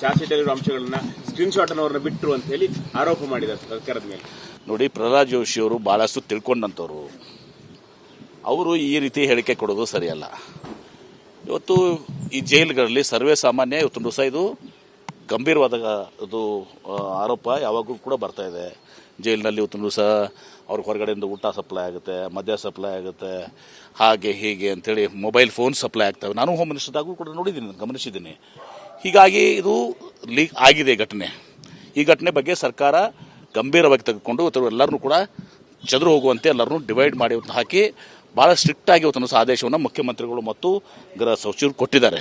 ಚಾರ್ಜ್ಶೀಟಲ್ಲಿರುವ ಅಂಶಗಳನ್ನ ಸ್ಕ್ರೀನ್ಶಾಟ್ ಅನ್ನೋರನ್ನ ಬಿಟ್ಟರು ಅಂತ ಹೇಳಿ ಆರೋಪ ಮಾಡಿದ್ದಾರೆ ಸರ್ಕಾರದ ಮೇಲೆ. ನೋಡಿ, ಪ್ರಹ್ಲಾದ್ ಜೋಶಿ ಅವರು ಬಹಳಷ್ಟು ತಿಳ್ಕೊಂಡಂಥವ್ರು ಅವರು ಈ ರೀತಿ ಹೇಳಿಕೆ ಕೊಡೋದು ಸರಿಯಲ್ಲ. ಇವತ್ತು ಈ ಜೈಲ್ಗಳಲ್ಲಿ ಸರ್ವೇ ಸಾಮಾನ್ಯ, ಇವತ್ತು ದಿವಸ ಇದು ಗಂಭೀರವಾದ ಇದು ಆರೋಪ ಯಾವಾಗಲೂ ಕೂಡ ಬರ್ತಾ ಇದೆ. ಜೈಲಿನಲ್ಲಿ ಇವತ್ತು ದಿವಸ ಅವ್ರಿಗೆ ಹೊರಗಡೆಯಿಂದ ಊಟ ಸಪ್ಲೈ ಆಗುತ್ತೆ, ಮದ್ಯ ಸಪ್ಲೈ ಆಗುತ್ತೆ, ಹಾಗೆ ಹೀಗೆ ಅಂತೇಳಿ ಮೊಬೈಲ್ ಫೋನ್ ಸಪ್ಲೈ ಆಗ್ತವೆ. ನಾನು ಹೋಮ್ ಮಿನಿಸ್ಟರ್ದಾಗೂ ಕೂಡ ನೋಡಿದ್ದೀನಿ, ಗಮನಿಸಿದ್ದೀನಿ. ಹೀಗಾಗಿ ಇದು ಲೀಕ್ ಆಗಿದೆ ಘಟನೆ. ಈ ಘಟನೆ ಬಗ್ಗೆ ಸರ್ಕಾರ ಗಂಭೀರವಾಗಿ ತೆಗೆದುಕೊಂಡು ಇವತ್ತು ಎಲ್ಲರನ್ನೂ ಕೂಡ ಚದುರು ಹೋಗುವಂತೆ ಎಲ್ಲರನ್ನೂ ಡಿವೈಡ್ ಮಾಡಿ ಹಾಕಿ ಭಾಳ ಸ್ಟ್ರಿಕ್ಟ್ ಆಗಿ ಇವತ್ತು ಆದೇಶವನ್ನು ಮುಖ್ಯಮಂತ್ರಿಗಳು ಮತ್ತು ಗೃಹ ಸಚಿವರು ಕೊಟ್ಟಿದ್ದಾರೆ.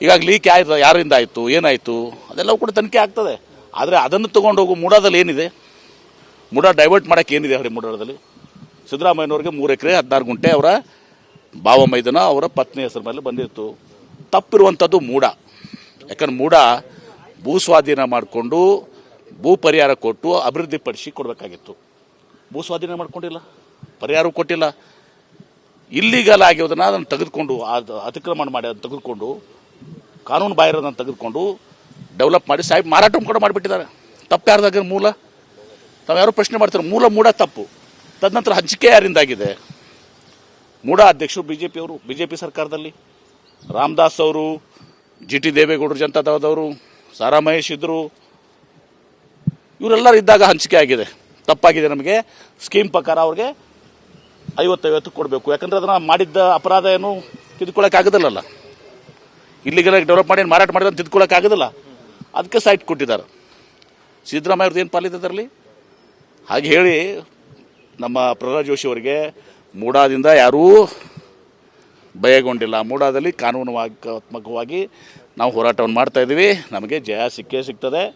ಈಗಾಗ ಲೀಕ್ ಆಯ್ತು, ಯಾರಿಂದ ಆಯಿತು, ಏನಾಯಿತು, ಅದೆಲ್ಲವೂ ಕೂಡ ತನಿಖೆ ಆಗ್ತದೆ. ಆದರೆ ಅದನ್ನು ತಗೊಂಡು ಹೋಗೋ ಮೂಡಾದಲ್ಲಿ ಏನಿದೆ? ಮೂಡ ಡೈವರ್ಟ್ ಮಾಡೋಕ್ಕೆ ಏನಿದೆ ಅವರೇ ಮೂಡಾದಲ್ಲಿ ಸಿದ್ದರಾಮಯ್ಯನವ್ರಿಗೆ ಮೂರು ಎಕರೆ ಹದಿನಾರು ಗುಂಟೆ ಅವರ ಭಾವ ಮೈದಾನ, ಅವರ ಪತ್ನಿ ಹೆಸರು ಮೇಲೆ ಬಂದಿತ್ತು. ತಪ್ಪಿರುವಂಥದ್ದು ಮೂಡ ಯಾಕಂದ್ರೆ ಮೂಡ ಭೂ ಸ್ವಾಧೀನ ಮಾಡಿಕೊಂಡು ಭೂ ಪರಿಹಾರ ಕೊಟ್ಟು ಅಭಿವೃದ್ಧಿಪಡಿಸಿ ಕೊಡಬೇಕಾಗಿತ್ತು. ಭೂ ಸ್ವಾಧೀನ ಮಾಡ್ಕೊಂಡಿಲ್ಲ ಪರಿಹಾರ ಕೊಟ್ಟಿಲ್ಲ. ಇಲ್ಲಿಗಲ್ ಆಗಿರೋದನ್ನ ಅದನ್ನು ತೆಗೆದುಕೊಂಡು, ಅದು ಅತಿಕ್ರಮಣ ಮಾಡಿ ಅದನ್ನು ತೆಗೆದುಕೊಂಡು, ಕಾನೂನು ಬಾಹಿರದನ್ನು ತೆಗೆದುಕೊಂಡು ಡೆವಲಪ್ ಮಾಡಿ ಸಾಹೇಬ್ ಮಾರಾಟ ಕೂಡ ಮಾಡಿಬಿಟ್ಟಿದ್ದಾರೆ. ತಪ್ಪು ಯಾರ್ದಾಗ ಮೂಲ? ತಾವು ಯಾರು ಪ್ರಶ್ನೆ ಮಾಡ್ತಾರೆ, ಮೂಲ ಮೂಡ ತಪ್ಪು. ತದನಂತರ ಹಂಚಿಕೆ ಯಾರಿಂದಾಗಿದೆ? ಮೂಡ ಅಧ್ಯಕ್ಷರು ಬಿ ಜೆ ಪಿಯವರು ಬಿ ಜೆ ಪಿ ಸರ್ಕಾರದಲ್ಲಿ. ರಾಮದಾಸ್ ಅವರು, ಜಿ ಟಿ ದೇವೇಗೌಡರು ಜನತಾದಳದವರು ಸಾರಾ ಮಹೇಶ್ ಇದ್ದರು ಇವರೆಲ್ಲರೂ ಇದ್ದಾಗ ಹಂಚಿಕೆ ಆಗಿದೆ. ತಪ್ಪಾಗಿದೆ ನಮಗೆ. ಸ್ಕೀಮ್ ಪ್ರಕಾರ ಅವ್ರಿಗೆ ಐವತ್ತೈವತ್ತು ಕೊಡಬೇಕು. ಯಾಕಂದ್ರೆ ಅದನ್ನು ಮಾಡಿದ್ದ ಅಪರಾಧ ಏನು ತಿದ್ಕೊಳ್ಳೋಕ್ಕಾಗೋದಿಲ್ಲಲ್ಲ. ಇಲ್ಲಿಗೆಲ್ಲ ಡೆವಲಪ್ ಮಾಡಿ, ಮಾರಾಟ ಮಾಡಿದ ತಿದ್ಕೊಳ್ಳೋಕ್ಕಾಗೋದಿಲ್ಲ. ಅದಕ್ಕೆ ಸೈಟ್ ಕೊಟ್ಟಿದ್ದಾರೆ. ಸಿದ್ದರಾಮಯ್ಯ ಅವ್ರದ್ದು ಏನು ಪಾಲಿದೆ ಅದರಲ್ಲಿ? ಹಾಗೆ ಹೇಳಿ ನಮ್ಮ ಪ್ರಹ್ಲಾದ್ ಜೋಶಿ ಅವರಿಗೆ, ಮೂಡಾದಿಂದ ಯಾರೂ ಭಯಗೊಂಡಿಲ್ಲ. ಮೂಡಾದಲ್ಲಿ ಕಾನೂನಾತ್ಮಕವಾಗಿ ನಾವು ಹೋರಾಟವನ್ನು ಮಾಡ್ತಾ ಇದ್ದೀವಿ. ನಮಗೆ ಜಯ ಸಿಕ್ಕೇ ಸಿಗ್ತದೆ.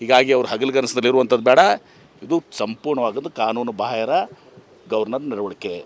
ಹೀಗಾಗಿ ಅವ್ರು ಹಗಲುಗನಸದಲ್ಲಿ ಇರುವಂಥದ್ದು ಬೇಡ. ಇದು ಸಂಪೂರ್ಣವಾಗದು ಕಾನೂನು ಬಾಹಿರ ಗವರ್ನರ್ ನಡವಳಿಕೆ.